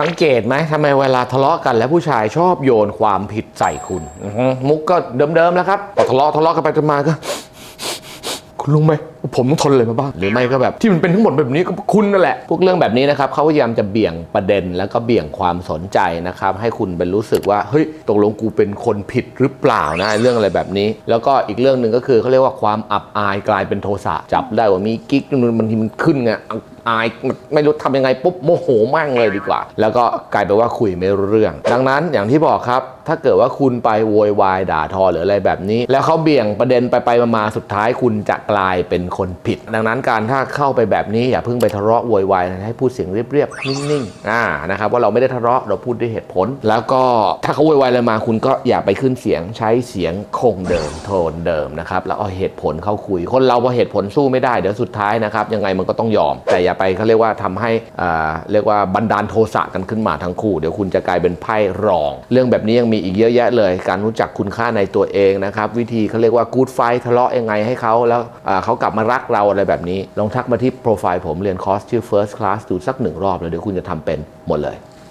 สังเกตไหมทำไมเวลาทะเลาะกันแล้วผู้ชายชอบโยนความผิดใส่คุณ มุกก็เดิมๆแล้วครับพอทะเลาะทะเลาะกันไปกันมาก็ คุณรู้ไหมผมต้องทนอะไรมาบ้างหรือไม่ก็แบบ ที่มันเป็นทั้งหมดแบบนี้ก็คุณนั่นแหละ พวกเรื่องแบบนี้นะครับเขาพยายามจะเบี่ยงประเด็นแล้วก็เบี่ยงความสนใจนะครับ ให้คุณเป็นรู้สึกว่าเฮ้ยตกลงกูเป็นคนผิดหรือเปล่านะเรื่องอะไรแบบนี้ แล้วก็อีกเรื่องหนึ่งก็คือเขาเรียกว่าความอับอายกลายเป็นโทสะจับได้ว่ามีกิ๊กนู่นบางทีมันขึ้นไง อายไม่รู้ทำยังไงปุ๊บโมโหมากเลยดีกว่า แล้วก็กลายเป็นว่าคุยไม่รู้เรื่อง ดังนั้นอย่างที่บอกครับ ถ้าเกิดว่าคุณไปโวยวายด่าทอหรืออะไรแบบนี้ แล้วเขาเบี่ยงประเด็นไปไปมาสุดท้ายคุณจะกลายเป็นคนผิด ดังนั้นการถ้าเข้าไปแบบนี้อย่าเพิ่งไปทะเลาะโวยวายให้พูดเสียงเรียบๆนิ่งๆอ่านะครับว่าเราไม่ได้ทะเลาะเราพูดด้วยเหตุผล แล้วก็ถ้าเขาโวยวายอะไรมาคุณก็อย่าไปขึ้นเสียงใช้เสียงคงเดิมโทนเดิมนะครับแล้วเอาเหตุผลเข้าคุย คนเราพอเหตุผลสู้ไม่ได้เดี๋ยวสุดท้ายนะครับยังไงมันก็ต้องยอมแต่อย่าไปเขาเรียกว่าทำให้อ่าเรียกว่าบันดาลโทสะกันขึ้นมาทั้งคู่ เดี๋ยวคุณจะกลายเป็นไพ่รอง เรื่องแบบนี้ยังมีอีกเยอะแยะเลย การรู้จักคุณค่าในตัวเองนะครับ วิธีเขาเรียกว่ากู๊ดไฟทะเลาะยังไงให้เขาแล้วอ่าเขากลับมารักเราอะไรแบบนี้ ลองทักมาที่โปรไฟล์ผมเรียนคอร์สชื่อ first class ดูสักหนึ่งรอบเลยเดี๋ยวคุณจะทำเป็นหมดเลย